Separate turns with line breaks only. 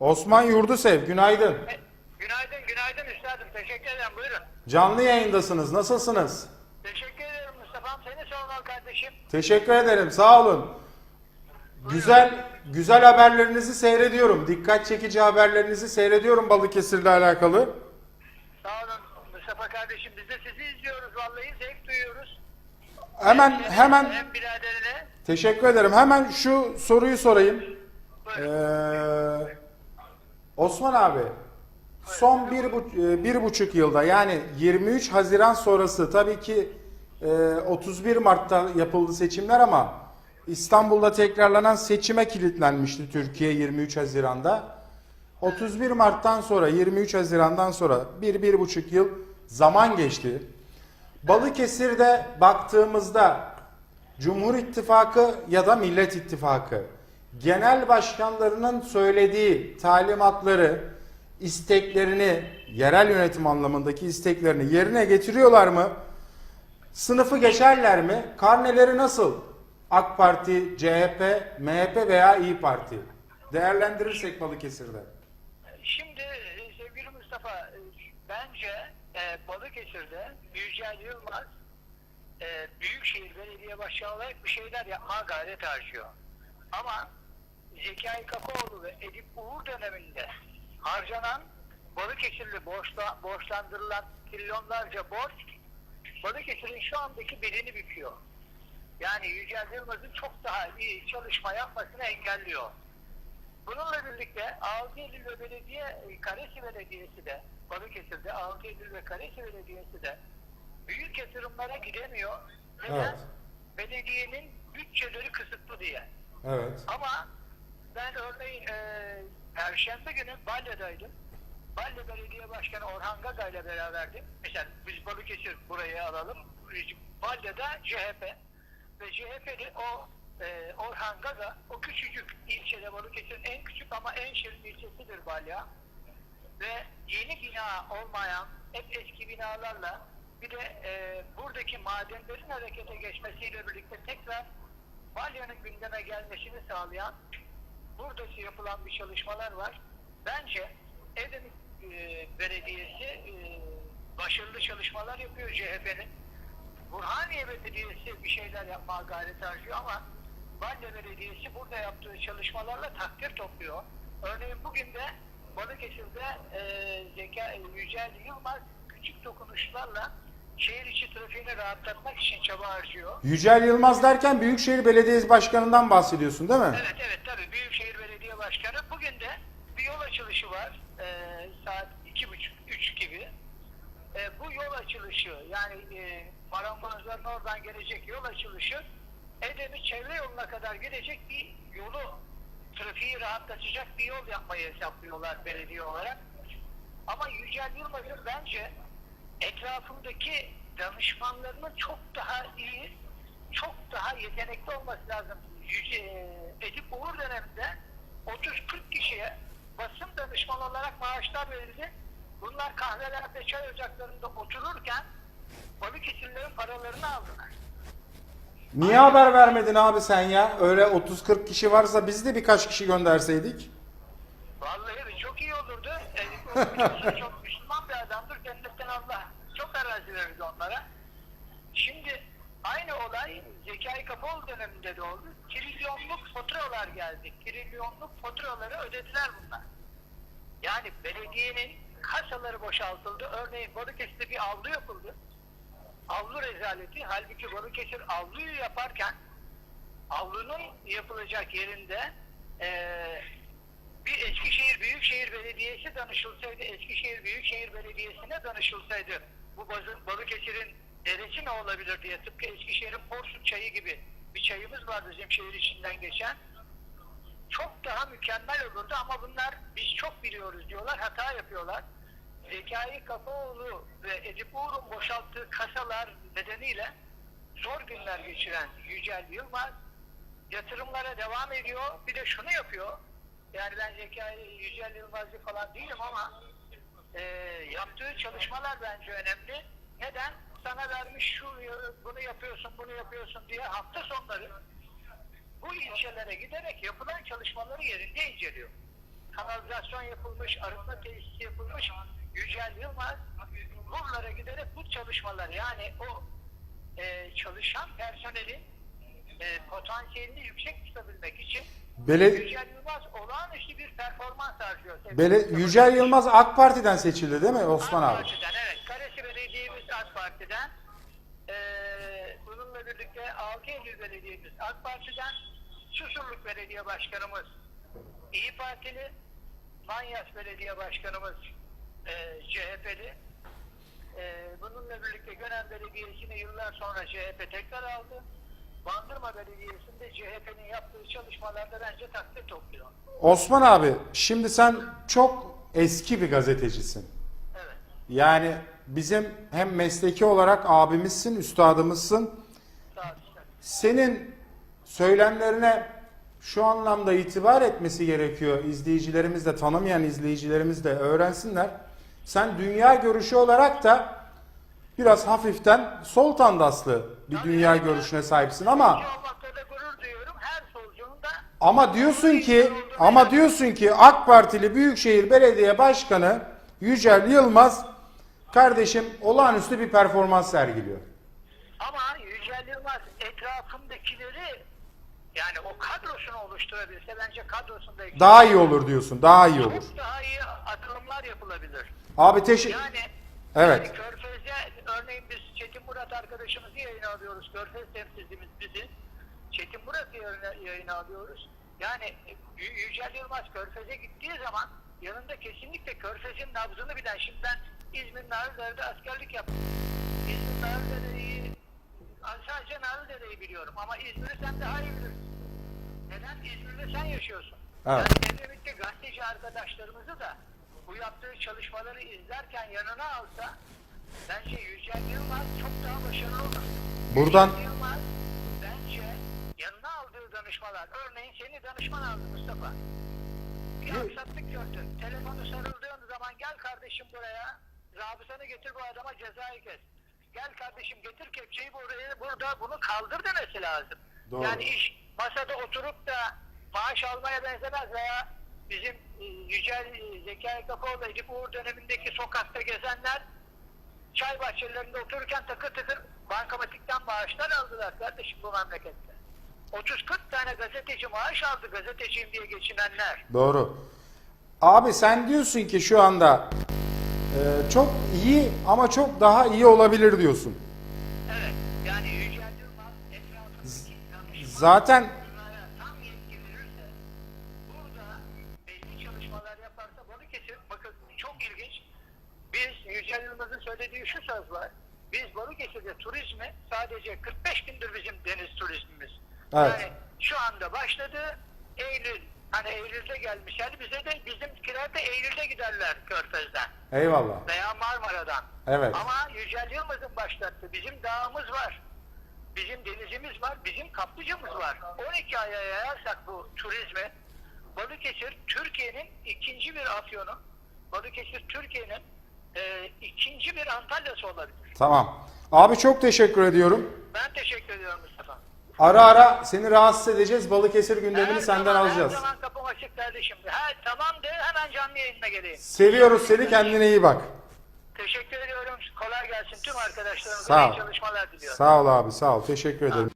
Osman Yurdusev, günaydın.
E, Günaydın, günaydın üstadım. Teşekkür ederim. Buyurun.
Canlı yayındasınız. Nasılsınız?
Teşekkür ederim Mustafa'm. Seni sormalı kardeşim.
Teşekkür ederim. Sağ olun. Güzel güzel haberlerinizi seyrediyorum. Dikkat çekici haberlerinizi seyrediyorum Balıkesir'le alakalı.
Sağ olun Mustafa kardeşim. Biz de sizi izliyoruz. Vallahi zevk duyuyoruz.
Hemen
Hem-
hemen
Hem biraderine.
teşekkür ederim. Hemen şu soruyu sorayım.
Buyurun.
Ee, Osman abi son bir, bu, e, bir buçuk yılda yani 23 Haziran sonrası tabii ki e, 31 Mart'ta yapıldı seçimler ama İstanbul'da tekrarlanan seçime kilitlenmişti Türkiye 23 Haziran'da. 31 Mart'tan sonra 23 Haziran'dan sonra bir, bir buçuk yıl zaman geçti. Balıkesir'de baktığımızda Cumhur İttifakı ya da Millet İttifakı genel başkanlarının söylediği talimatları, isteklerini, yerel yönetim anlamındaki isteklerini yerine getiriyorlar mı? Sınıfı geçerler mi? Karneleri nasıl? AK Parti, CHP, MHP veya İyi Parti. Değerlendirirsek Balıkesir'de.
Şimdi e, sevgili Mustafa e, bence e, Balıkesir'de Yücel Yılmaz e, Büyükşehir Belediye Başkanı olarak bir şeyler yapmaya gayret harcıyor. Ama Zekai Kapaoğlu ve Edip Uğur döneminde harcanan Balıkesirli borçla, borçlandırılan trilyonlarca borç Balıkesir'in şu andaki belini büküyor. Yani Yücel Yılmaz'ın çok daha iyi çalışma yapmasını engelliyor. Bununla birlikte 6 Eylül ve Belediye, e, Karesi Belediyesi de, Balıkesir'de 6 Eylül ve Karesi Belediyesi de büyük yatırımlara gidemiyor. Neden?
Evet.
Belediyenin bütçeleri kısıtlı diye.
Evet.
Ama e, Perşembe günü Balya'daydım. Balya Belediye Başkanı Orhan Gaga ile beraberdim. Mesela biz Balıkesir buraya alalım. Balya'da CHP ve CHP'li o e, Orhan Gaga o küçücük ilçede Balıkesir'in en küçük ama en şirin ilçesidir Balya. Ve yeni bina olmayan hep eski binalarla bir de e, buradaki madenlerin harekete geçmesiyle birlikte tekrar Balya'nın gündeme gelmesini sağlayan burada yapılan bir çalışmalar var. Bence Edremit e, Belediyesi e, başarılı çalışmalar yapıyor CHP'nin. Burhaniye Belediyesi bir şeyler yapmaya gayret harcıyor ama Balya Belediyesi burada yaptığı çalışmalarla takdir topluyor. Örneğin bugün de Balıkesir'de e, Zeka e, Yücel Yılmaz küçük dokunuşlarla şehir içi trafiğini rahatlatmak için çaba harcıyor.
Yücel Yılmaz derken Büyükşehir Belediyesi Başkanı'ndan bahsediyorsun değil mi?
Evet evet tabii Büyükşehir Belediye Başkanı bugün de bir yol açılışı var e, saat iki buçuk üç gibi. E, bu yol açılışı yani e, marangozların oradan gelecek yol açılışı Edem'i çevre yoluna kadar gidecek bir yolu trafiği rahatlatacak bir yol yapmayı hesaplıyorlar belediye olarak. Ama Yücel Yılmaz'ın bence etrafındaki danışmanlarının çok daha iyi, çok daha yetenekli olması lazım. Yüce, Edip Uğur döneminde 30-40 kişiye basın danışman olarak maaşlar verildi. Bunlar kahvelerde, çay ocaklarında otururken Balıkesirlerin paralarını aldılar.
Niye haber vermedin abi sen ya? Öyle 30-40 kişi varsa biz de birkaç kişi gönderseydik.
Vallahi çok iyi olurdu. Edip Uğur çok olay Zekai Kapalı döneminde de oldu. Trilyonluk faturalar geldi. Trilyonluk faturaları ödediler bunlar. Yani belediyenin kasaları boşaltıldı. Örneğin Balıkesir'de bir avlu yapıldı. Avlu rezaleti. Halbuki Balıkesir avluyu yaparken avlunun yapılacak yerinde eee bir Eskişehir Büyükşehir Belediyesi danışılsaydı, Eskişehir Büyükşehir Belediyesi'ne danışılsaydı bu Balıkesir'in deresi ne olabilir diye tıpkı Eskişehir'in Porsuk çayı gibi bir çayımız var bizim şehir içinden geçen. Çok daha mükemmel olurdu ama bunlar biz çok biliyoruz diyorlar, hata yapıyorlar. Zekai Kapaoğlu ve Edip Uğur'un boşalttığı kasalar nedeniyle zor günler geçiren Yücel Yılmaz yatırımlara devam ediyor. Bir de şunu yapıyor. Yani ben Zekai Yücel Yılmazcı falan değilim ama e, yaptığı çalışmalar bence önemli. Neden? Sana vermiş şu bunu yapıyorsun, bunu yapıyorsun diye hafta sonları bu ilçelere giderek yapılan çalışmaları yerinde inceliyor. kanalizasyon yapılmış, arıtma tesisi yapılmış. Yücel Yılmaz buralara giderek bu çalışmalar yani o e, çalışan personelin e, potansiyelini yüksek tutabilmek için
Bele,
Yücel Yılmaz olağanüstü bir performans harcıyor.
Bele, Yücel Yılmaz AK Parti'den seçildi değil mi Osman
AK
abi?
Parti'den evet. Karesi Belediye'miz AK Parti'den. Ee, bununla birlikte 6 Eylül Belediye'miz AK Parti'den. Susurluk Belediye Başkanımız İyi Partili. Manyas Belediye Başkanımız e, CHP'li. Ee, bununla birlikte Gönen Belediyesi'ni yıllar sonra CHP tekrar aldı. Bandırma Belediyesi'nde CHP'nin yaptığı çalışmalarda bence takdir topluyor.
Osman abi şimdi sen çok eski bir gazetecisin. Yani bizim hem mesleki olarak abimizsin, üstadımızsın. Senin söylemlerine şu anlamda itibar etmesi gerekiyor. İzleyicilerimiz de tanımayan izleyicilerimiz de öğrensinler. Sen dünya görüşü olarak da biraz hafiften sol tandaslı bir dünya görüşüne sahipsin ama ama diyorsun ki ama diyorsun ki AK Partili Büyükşehir Belediye Başkanı Yücel Yılmaz kardeşim olağanüstü bir performans sergiliyor.
ama Yücel Yılmaz etrafındakileri yani o kadrosunu oluşturabilse bence kadrosunda
Daha iyi olur diyorsun. Daha iyi olur.
çok daha iyi atılımlar yapılabilir.
Abi teşekkür
Yani
Evet.
yani Körfez'de örneğin biz Çetin Murat arkadaşımızı yayına alıyoruz. Körfez temsilcimiz bizi. Çetin Murat'ı yayına, yayına alıyoruz. Yani Yü- Yücel Yılmaz Körfez'e gittiği zaman yanında kesinlikle Körfez'in nabzını bilen. Şimdi ben İzmir Narlıdere'de askerlik yaptım. İzmir Narlıdere'yi sadece Narlıdere'yi biliyorum ama İzmir'i sen daha iyi bilirsin. Neden? İzmir'de sen yaşıyorsun.
Evet.
Yani elbette gazeteci arkadaşlarımızı da bu yaptığı çalışmaları izlerken yanına alsa bence Yücel Yılmaz çok daha başarılı olur.
Buradan-
Yücel Yılmaz bence yanına aldığı danışmalar, örneğin seni danışman aldı Mustafa. Bir aksaklık gördün. Telefonu sarıldığın zaman gel kardeşim buraya. Zabıtanı getir bu adama cezayı kes. Gel kardeşim getir kepçeyi buraya, burada bunu kaldır demesi lazım.
Doğru.
Yani iş masada oturup da maaş almaya benzemez veya bizim e, Yücel e, Zekai Kapaoğlu Edip Uğur dönemindeki sokakta gezenler çay bahçelerinde otururken takır takır bankamatikten maaşlar aldılar kardeşim bu memlekette. 30-40 tane gazeteci maaş aldı gazeteciyim diye geçinenler.
Doğru. Abi sen diyorsun ki şu anda e, çok iyi ama çok daha iyi olabilir diyorsun.
Evet yani Yücel etrafındaki
Zaten
bunlara tam yetki verirse burada belli çalışmalar yaparsa Balıkesir bakın çok ilginç biz Yücel Yılmaz'ın söylediği şu söz var biz Balıkesir'de turizmi sadece 45 gündür bizim deniz turizmimiz.
Evet.
Yani şu anda başladı Eylül hani Eylül'de gelmişler bize de bizimkiler de Eylül'de giderler Körfez'den
eyvallah.
veya Marmara'dan.
Evet.
Ama Yücel Yılmaz'ın başlattığı bizim dağımız var. Bizim denizimiz var, bizim kaplıcamız var. 12 aya yayarsak bu turizmi, Balıkesir Türkiye'nin ikinci bir afyonu, Balıkesir Türkiye'nin e, ikinci bir Antalya'sı olabilir.
Tamam. Abi çok teşekkür ediyorum.
Ben teşekkür ediyorum.
Ara ara seni rahatsız edeceğiz. Balıkesir gündemini
Her
senden
zaman,
alacağız.
Her zaman kapım açık kardeşim. Her, tamam de hemen canlı yayınına geleyim.
Seviyoruz seni. Kendine iyi bak.
Teşekkür ediyorum. Kolay gelsin tüm arkadaşlarımıza.
Sağ ol.
çalışmalar diliyorum.
Sağ ol abi. Sağ ol. Teşekkür ederim.